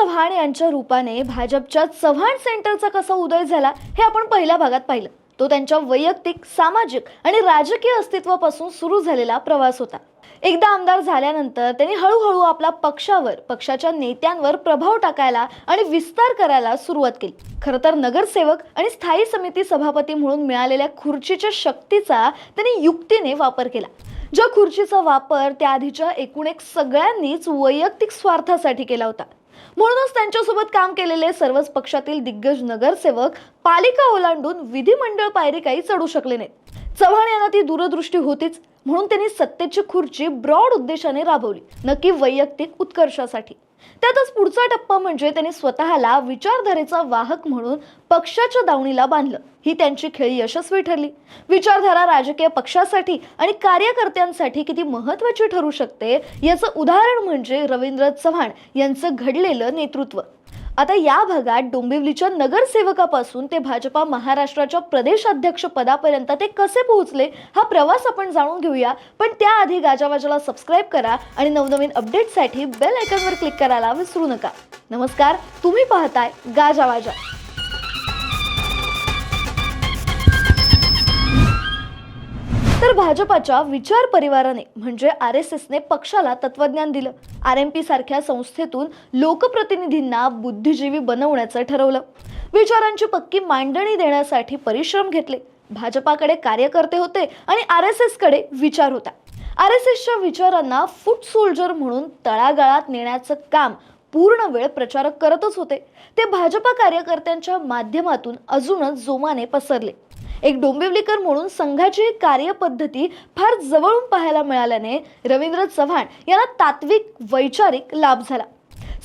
चव्हाण यांच्या रूपाने भाजपच्या चव्हाण सेंटरचा कसा उदय झाला हे आपण पहिल्या भागात पाहिलं. तो त्यांच्या वैयक्तिक सामाजिक आणि राजकीय अस्तित्वापासून सुरू झालेला प्रवास होता. एकदा आमदार झाल्यानंतर त्यांनी हळूहळू आपला पक्षावर पक्षाच्या नेत्यांवर प्रभाव टाकायला आणि विस्तार करायला सुरुवात केली. खरं तर नगरसेवक आणि स्थायी समिती सभापती म्हणून मिळालेल्या खुर्चीच्या शक्तीचा त्यांनी युक्तीने वापर केला. ज्या खुर्चीचा वापर त्याआधीच्या एकूण एक सगळ्यांनीच वैयक्तिक स्वार्थासाठी केला होता. म्हणूनच त्यांच्यासोबत काम केलेले सर्वच पक्षातील दिग्गज नगरसेवक पालिका ओलांडून विधिमंडळ पायरी काही चढू शकले नाहीत. चव्हाण यांना ती दूरदृष्टी होतीच म्हणून त्यांनी सत्तेची खुर्ची ब्रॉड उद्देशाने राबवली नक्की वैयक्तिक उत्कर्षासाठी. त्यातच पुढचा टप्पा म्हणजे त्यांनी स्वतःला विचारधारेचा वाहक म्हणून पक्षाच्या दावणीला बांधलं. ही त्यांची खेळी यशस्वी ठरली. विचारधारा राजकीय पक्षासाठी आणि कार्यकर्त्यांसाठी किती महत्वाची ठरू शकते याचं उदाहरण म्हणजे रवींद्र चव्हाण यांचं घडलेलं नेतृत्व. आता या भागात डोंबिवलीच्या नगरसेवकापासून ते भाजपा महाराष्ट्राच्या प्रदेशाध्यक्ष पदापर्यंत ते कसे पोहोचले हा प्रवास आपण जाणून घेऊया. पण त्याआधी गाजावाजाला सबस्क्राईब करा आणि नवनवीन अपडेटसाठी बेल आयकॉनवर क्लिक करायला विसरू नका. नमस्कार तुम्ही पाहताय गाजावाजा. भाजपाच्या विचार परिवाराने म्हणजे आर एस एसने पक्षाला तत्वज्ञान दिलं. आर एम पी सारख्या संस्थेतून लोकप्रतिनिधींना बुद्धिजीवी बनवण्याचं ठरवलं. विचारांची पक्की मांडणी देण्यासाठी परिश्रम घेतले. भाजपाकडे कार्यकर्ते होते आणि आर एस एसकडे विचार होता. आर एस एसच्या विचारांना फूट सोल्जर म्हणून तळागाळात नेण्याचं काम पूर्ण वेळ प्रचारक करतच होते. ते भाजपा कार्यकर्त्यांच्या माध्यमातून अजूनच जोमाने पसरले. एक डोंबिवलीकर म्हणून संघाची कार्यपद्धती फार जवळून पाहायला मिळाल्याने रवींद्र चव्हाण यांना तात्विक वैचारिक लाभ झाला.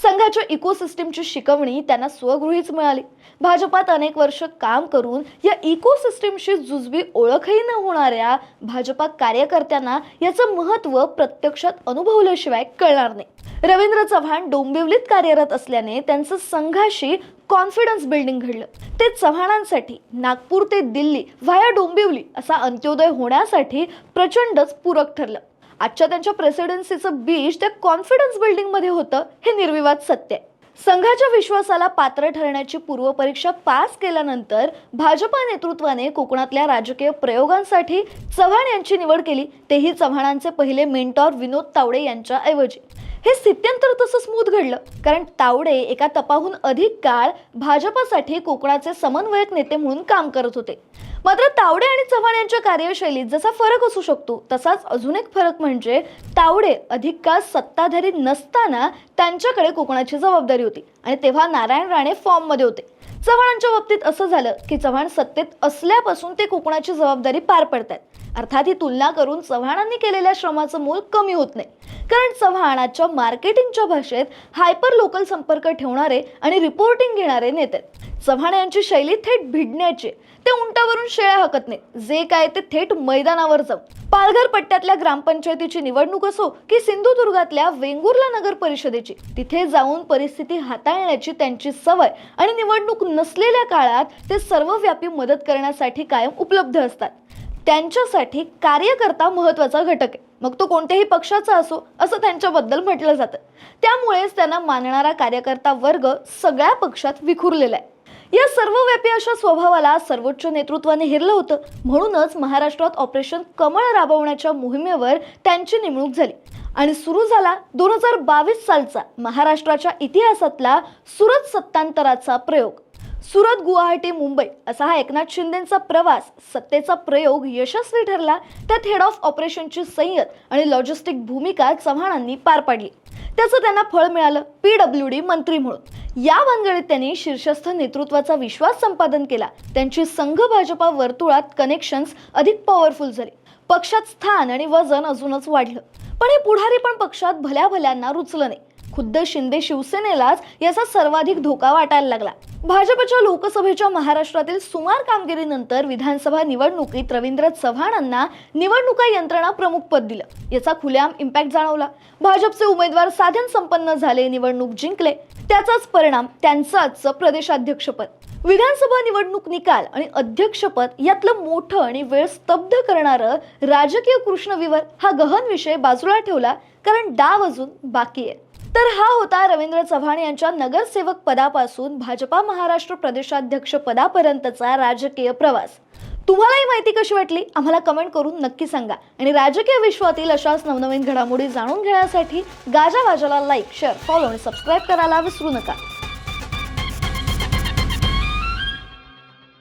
संघाच्या इकोसिस्टीमची शिकवणी त्यांना स्वगृहीच मिळाली. भाजपात अनेक वर्ष काम करून या इकोसिस्टीमशी जुजबी ओळखही न होणाऱ्या भाजपा कार्यकर्त्यांना याचं महत्त्व प्रत्यक्षात अनुभवल्याशिवाय कळणार नाही. रवींद्र चव्हाण डोंबिवलीत कार्यरत असल्याने त्यांचं संघाशी कॉन्फिडन्स बिल्डिंग घडलं. ते चव्हाणांसाठी नागपूर ते दिल्ली व्हाया डोंबिवली असा अंत्योदय होण्यासाठी प्रचंडच पूरक ठरलं. आजच्या त्यांच्या प्रेसिडेन्सीचं बीज त्या कॉन्फिडन्स बिल्डिंगमध्ये होतं हे निर्विवाद सत्य आहे. संघाच्या विश्वासाला पात्र ठरण्याची पूर्वपरीक्षा पास केल्यानंतर भाजपा नेतृत्वाने कोकणातल्या राजकीय प्रयोगांसाठी चव्हाण यांची निवड केली. तेही चव्हाणांचे पहिले मेंटॉर विनोद तावडे यांच्याऐवजी. हे स्थित्यंतर तसं स्मूथ घडलं. कारण तावडे एका तपाहून अधिक काळ भाजपासाठी कोकणाचे समन्वयक नेते म्हणून काम करत होते. मात्र तावडे आणि चव्हाण यांच्या कार्यशैलीत जसा फरक असू शकतो तसाच अजून एक फरक म्हणजे तावडे अधिक काळ सत्ताधारी नसताना त्यांच्याकडे कोकणाची जबाबदारी होती आणि तेव्हा नारायण राणे फॉर्ममध्ये होते. चव्हाणांच्या बाबतीत असं झालं की चव्हाण सत्तेत असल्यापासून ते कोकणाची जबाबदारी पार पडतात अर्थात ही तुलना करून चव्हाणांनी केलेल्या श्रमाचं मोल कमी होत नाही. कारण चव्हाणाच्या मार्केटिंगच्या भाषेत हायपर लोकल संपर्क ठेवणारे आणि रिपोर्टिंग घेणारे नेते चव्हाण यांची शैली थेट भिडण्याची ते उंटावरून शेळ्या हकत नाही जे काय ते थेट मैदानावर जाऊ पालघर पट्ट्यातल्या ग्रामपंचायतीची निवडणूक असो की सिंधुदुर्गातल्या वेंगुर्ला नगर परिषदेची तिथे जाऊन परिस्थिती हाताळण्याची त्यांची सवय आणि निवडणूक नसलेल्या काळात ते सर्वव्यापी मदत करण्यासाठी कायम उपलब्ध असतात. त्यांच्यासाठी कार्यकर्ता महत्त्वाचा घटक आहे. मग तो कोणत्याही पक्षाचा असो असं त्यांच्याबद्दल म्हटलं जातं. त्यामुळेच त्यांना मानणारा कार्यकर्ता वर्ग सगळ्या पक्षात विखुरलेला आहे. या सर्वव्यापी अशा स्वभावाला सर्वोच्च नेतृत्वाने हेरलं होतं. म्हणूनच महाराष्ट्रात ऑपरेशन कमळ राबवण्याच्या मोहिमेवर त्यांची नेमणूक झाली. आणि सुरू झाला दोन हजार बावीस सालचा महाराष्ट्राच्या इतिहासातला सुरत सत्तांतराचा प्रयोग. सुरत गुवाहाटी मुंबई असा हा एकनाथ शिंदेचा प्रवास सत्तेचा प्रयोग यशस्वी ठरला त्यात हेड ऑफ ऑपरेशनची संयत आणि लॉजिस्टिक भूमिका चव्हाणांनी पार पाडली. त्याचं त्यांना फळ मिळालं पी डब्ल्यू डी मंत्री म्हणून. या भानगडीत त्यांनी शीर्षस्थ नेतृत्वाचा विश्वास संपादन केला. त्यांची संघ भाजपा वर्तुळात कनेक्शन्स अधिक पॉवरफुल झाले. पक्षात स्थान आणि वजन अजूनच वाढलं. पण हे पुढारी पण पक्षात भल्या भल्यांना रुचलं नाही. खुद्द शिंदे शिवसेनेलाच याचा सर्वाधिक धोका वाटायला लागला. भाजपच्या लोकसभेच्या महाराष्ट्रातील सुमार कामगिरीनंतर विधानसभा निवडणुकीत रवींद्र चव्हाणांना निवडणुका यंत्रणा प्रमुख पद दिलं. याचा खुलेआम इम्पॅक्ट जाणवला. भाजपचे उमेदवार साधन संपन्न झाले निवडणूक जिंकले. त्याचाच परिणाम त्यांचं आजचं प्रदेशाध्यक्षपद विधानसभा निवडणूक निकाल आणि अध्यक्षपद यातलं मोठं आणि वेळ स्तब्ध करणारं राजकीय कृष्णविवर हा गहन विषय बाजूला ठेवला कारण डाव अजून बाकी आहे तर हा होता रवींद्र चव्हाण यांच्या नगरसेवक पदापासून भाजपा महाराष्ट्र प्रदेशाध्यक्ष पदापर्यंतचा राजकीय प्रवास. तुम्हाला ही माहिती कशी वाटली? आम्हाला कमेंट करून नक्की सांगा. आणि राजकीय विश्वातील अशाच नवनवीन घडामोडी जाणून घेण्यासाठी गाजा वाजाला लाईक शेअर फॉलो आणि सबस्क्राईब करायला विसरू नका.